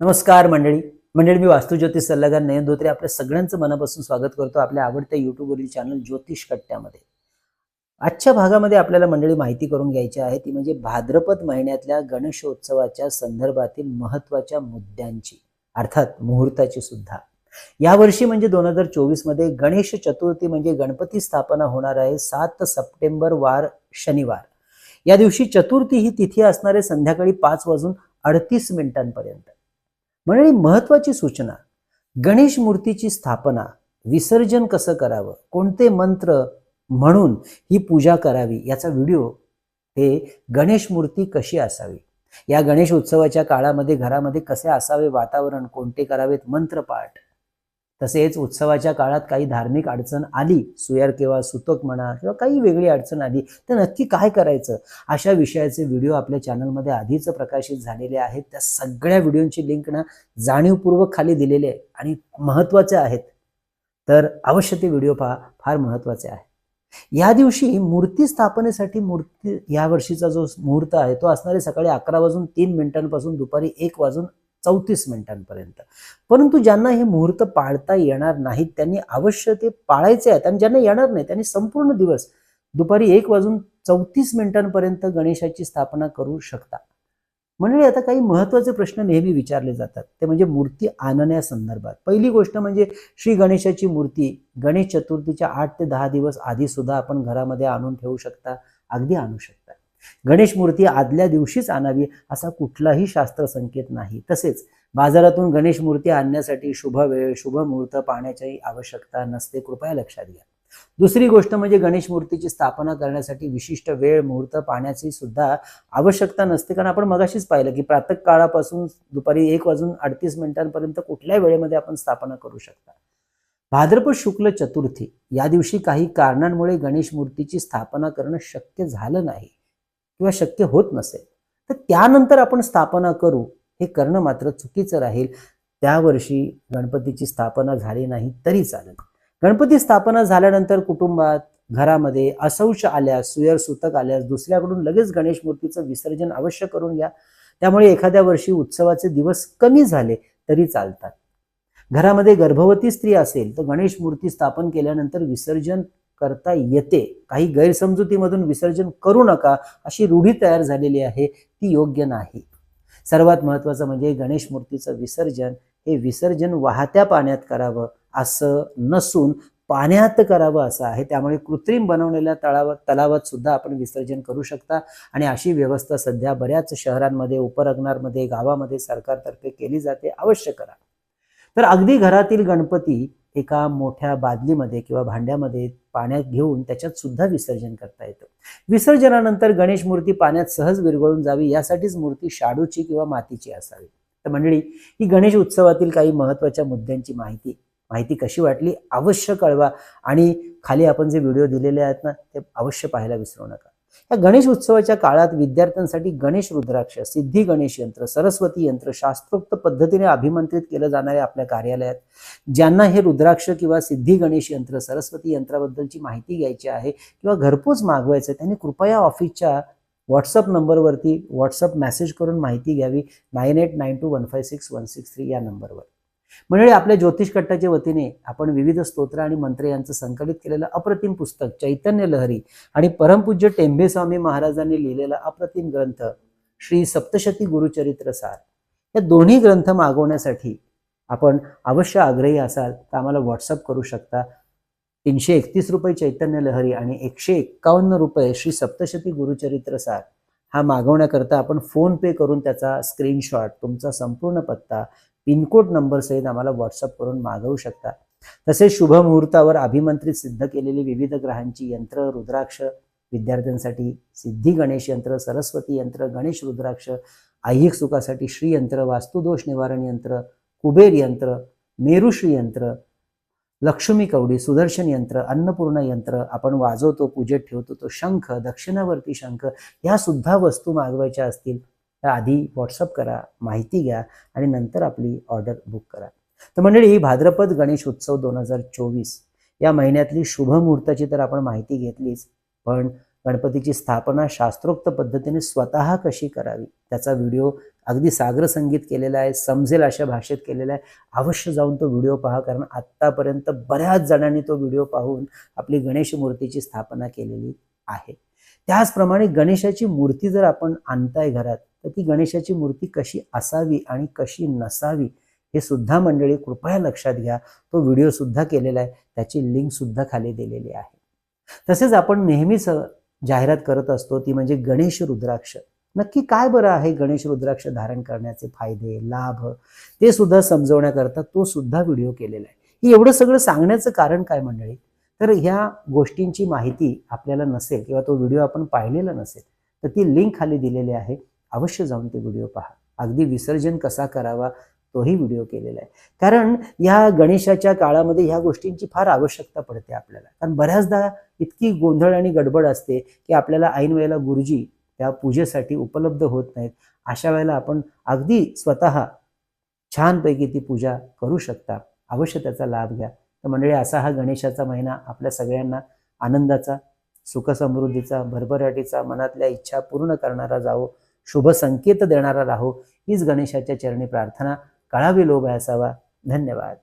नमस्कार मंडळी. मंडळी मी वास्तुज्योतिष सल्लागार नयन धोत्रे. आपल्या सगळ्यांचं मनापासून स्वागत करतो आपल्या आवडत्या युट्यूबवरील चॅनल ज्योतिष कट्ट्यामध्ये. आजच्या भागामध्ये आपल्याला मंडळी माहिती करून घ्यायची आहे. ती म्हणजे भाद्रपद महिन्यातल्या गणेशोत्सवाच्या संदर्भातील महत्त्वाच्या मुद्द्यांची अर्थात मुहूर्ताची सुद्धा. यावर्षी म्हणजे दोन हजार चोवीसमध्ये गणेश चतुर्थी म्हणजे गणपती स्थापना होणार आहे सात सप्टेंबर वार शनिवार. या दिवशी चतुर्थी ही तिथी असणारे संध्याकाळी पाच वाजून अडतीस मिनिटांपर्यंत. मंडळी महत्वाची सूचना. गणेश मूर्तीची स्थापना विसर्जन कसं करावं कोणते मंत्र म्हणून ही पूजा करावी याचा व्हिडिओ हे गणेश मूर्ती कशी असावी? या गणेश उत्सवाच्या काळामध्ये घरामध्ये कसे असावे वातावरण कोणते करावेत? मंत्रपाठ. तसेच उत्सवाच्या काळात काही धार्मिक अडचण आली सुयर किंवा सुतक म्हणा किंवा काही वेगळी अडचण आली तर नक्की काय करायचं? अशा विषयाचे व्हिडिओ आपल्या चॅनलमध्ये आधीच प्रकाशित झालेले आहेत. त्या सगळ्या व्हिडिओची लिंक ना जाणीवपूर्वक खाली दिलेले आहे आणि महत्त्वाचे आहेत. तर अवश्य ते व्हिडिओ पहा फार महत्त्वाचे आहे. या दिवशी मूर्ती स्थापनेसाठी मूर्ती या वर्षीचा जो मुहूर्त आहे तो असणारे सकाळी अकरा वाजून तीन मिनिटांपासून दुपारी एक वाजून चौतीस मिनिटांपर्यंत. परंतु ज्यांना हे मुहूर्त पाळता येणार नाहीत त्यांनी अवश्य ते पाळायचे आहेत. आणि ज्यांना येणार नाही त्यांनी संपूर्ण दिवस दुपारी एक वाजून चौतीस मिनिटांपर्यंत गणेशाची स्थापना करू शकता. म्हणजे आता काही महत्त्वाचे प्रश्न नेहमी विचारले जातात. ते म्हणजे मूर्ती आणण्यासंदर्भात पहिली गोष्ट म्हणजे श्री गणेशाची मूर्ती. गणेश चतुर्थीच्या आठ ते दहा दिवस आधी सुद्धा आपण घरामध्ये आणून ठेवू शकता. अगदी आणू शकता. गणेश मूर्ती आदल्या दिवशीच आणावी असा कुठलाही शास्त्र संकेत नाही. तसेच बाजारातून गणेश मूर्ती आणण्यासाठी शुभ वेळ शुभ मुहूर्त पाहण्याची आवश्यकता नसते कृपया लक्षात घ्या. दुसरी गोष्ट म्हणजे गणेश मूर्तीची स्थापना करण्यासाठी विशिष्ट वेळ मुहूर्त पाहण्याची सुद्धा आवश्यकता नसते. कारण आपण मगाशीच पाहिलं की प्रातः काळापासून दुपारी एक वाजून अडतीस मिनिटांपर्यंत कुठल्याही वेळेमध्ये आपण स्थापना करू शकता? भाद्रपद शुक्ल चतुर्थी या दिवशी काही कारणांमुळे गणेश मूर्तीची स्थापना करणं शक्य झालं नाही. किंवा शक्य होत नसेल तर त्यानंतर आपण स्थापना करू. हे करणं मात्र चुकीचं राहील. त्या वर्षी गणपतीची स्थापना झाली नाही तरी चालेल. गणपती स्थापना झाल्यानंतर कुटुंबात घरामध्ये असंश आल्यास सुयर सुतक आल्यास दुसऱ्याकडून लगेच गणेश मूर्तीचं विसर्जन अवश्य करून घ्या. त्यामुळे एखाद्या वर्षी उत्सवाचे दिवस कमी झाले तरी चालतात. घरामध्ये गर्भवती स्त्री असेल तर गणेश मूर्ती स्थापन केल्यानंतर विसर्जन करता येते. काही गैरसमजुतीमधून विसर्जन करू नका अशी रूढी तयार झालेली आहे ती योग्य नाही. सर्वात महत्वाचं म्हणजे गणेश मूर्तीचं विसर्जन हे विसर्जन वाहत्या पाण्यात करावं असं नसून पाण्यात करावं असं आहे. त्यामुळे कृत्रिम बनवलेल्या तळावर तलावात सुद्धा आपण विसर्जन करू शकता. आणि अशी व्यवस्था सध्या बऱ्याच शहरांमध्ये उपरग्नारमध्ये गावामध्ये सरकारतर्फे केली जाते. अवश्य करा. तर अगदी घरातील गणपती एका मोठ्या बादलीमध्ये किंवा भांड्यामध्ये पाण्यात घेऊन त्याच्यात सुद्धा विसर्जन करता येतं. विसर्जनानंतर गणेश मूर्ती पाण्यात सहज विरघळून जावी यासाठीच मूर्ती शाडूची किंवा मातीची असावी. तर मंडळी ही गणेश उत्सवातील काही महत्त्वाच्या मुद्द्यांची माहिती माहिती कशी वाटली? अवश्य कळवा आणि खाली आपण जे व्हिडिओ दिलेले आहेत ना ते अवश्य पाहायला विसरू नका. या गणेश उत्सवाच्या काळात विद्यार्थ्यांसाठी गणेश रुद्राक्ष सिद्धी गणेश यंत्र सरस्वती यंत्र शास्त्रोक्त पद्धतीने अभिमंत्रित केलं जाणारे आपल्या कार्यालयात. ज्यांना हे रुद्राक्ष किंवा सिद्धी गणेश यंत्र सरस्वती यंत्राबद्दलची माहिती घ्यायची आहे किंवा घरपोच मागवायचं त्यांनी कृपया ऑफिसच्या व्हॉट्सअप नंबरवरती व्हॉट्सअप मेसेज करून माहिती घ्यावी. Nine eight nine two one five six one six three या नंबरवर. मंडळी आपल्या ज्योतिष कट्टाच्या वतीने आपण विविध स्तोत्र आणि मंत्र यांचं संकलित केलेलं अप्रतिम पुस्तक चैतन्य लहरी आणि परमपूज्य टेंभेस्वामी महाराजांनी लिहिलेला अप्रतिम ग्रंथ श्री सप्तशती गुरुचरित्र सार. या दोन्ही ग्रंथ मागवण्यासाठी आपण अवश्य आग्रही असाल तर आम्हाला व्हॉट्सअप करू शकता. तीनशे एकतीस रुपये चैतन्य लहरी आणि एकशे एक्कावन्न रुपये श्री सप्तशती गुरुचरित्र सार. हा मागवण्याकरता आपण फोन पे करून त्याचा स्क्रीनशॉट तुमचा संपूर्ण पत्ता पिनकोड नंबरसहित आम्हाला व्हॉट्सअप करून मागवू शकता. तसेच शुभ मुहूर्तावर अभिमंत्रित सिद्ध केलेली विविध ग्रहांची यंत्र रुद्राक्ष विद्यार्थ्यांसाठी सिद्धी गणेश यंत्र सरस्वती यंत्र गणेश रुद्राक्ष ऐहिक सुखासाठी श्रीयंत्र वास्तुदोष निवारण यंत्र कुबेर यंत्र मेरुश्री यंत्र लक्ष्मी कवडी सुदर्शन यंत्र अन्नपूर्ण यंत्र आपण वाजवतो पूजेत ठेवतो तो शंख दक्षिणावर्ती शंख ह्या सुद्धा वस्तू मागवायच्या असतील. तर आधी व्हॉट्सअप करा माहिती घ्या आणि नंतर आपली ऑर्डर बुक करा. तर मंडळी ही भाद्रपद गणेश उत्सव दोन हजार चोवीस. या महिन्यातली शुभ मुहूर्ताची तर आपण माहिती घेतलीच पण गणपतीची स्थापना शास्त्रोक्त पद्धतीने स्वतः कशी करावी? त्याचा व्हिडिओ अगदी सागर संगीत केलेला आहे समजेल अशा भाषेत केलेला आहे. अवश्य जाऊन तो व्हिडिओ पहा कारण आत्तापर्यंत बऱ्याच जणांनी तो व्हिडिओ पाहून आपली गणेश मूर्तीची स्थापना केलेली आहे. त्याचप्रमाणे गणेशाची मूर्ती जर आपण आणताय घरात तर ती गणेशाची मूर्ती कशी असावी आणि कशी नसावी हे सुद्धा मंडळी कृपया लक्षात घ्या. तो व्हिडिओ सुद्धा केलेला आहे त्याची लिंक सुद्धा खाली दिलेली आहे. तसेच आपण नेहमीच जाहिरात करत असतो ती म्हणजे गणेश रुद्राक्ष. नक्की काय बरं आहे गणेश रुद्राक्ष धारण करण्याचे फायदे लाभ? ते सुद्धा समजवण्याकरता तो सुद्धा व्हिडिओ केलेला आहे. हे एवढं सगळं सांगण्याचं कारण काय मंडळी? तर ह्या गोष्टींची माहिती आपल्याला नसेल किंवा तो व्हिडिओ आपण पाहिलेला नसेल तर ती लिंक खाली दिलेली आहे. अवश्य जाऊन ते व्हिडिओ पहा. अगदी विसर्जन कसा करावा तोही व्हिडिओ केलेला आहे. कारण या गणेशाच्या काळामध्ये ह्या गोष्टींची फार आवश्यकता पडते आपल्याला. कारण बऱ्याचदा इतकी गोंधळ आणि गडबड असते की आपल्याला ऐन वेळेला गुरुजी त्या पूजेसाठी उपलब्ध होत नाहीत. अशा वेळेला आपण अगदी स्वतः छानपैकी ती पूजा करू शकता. अवश्य त्याचा लाभ घ्या. तर मंडळी असा हा गणेशाचा महिना आपल्या सगळ्यांना आनंदाचा सुखसमृद्धीचा भरभराटीचा मनातल्या इच्छा पूर्ण करणारा जावो शुभ संकेत देणारा राहो हीच गणेशाच्या चरणी प्रार्थना. कळावी लोभ असावा. धन्यवाद.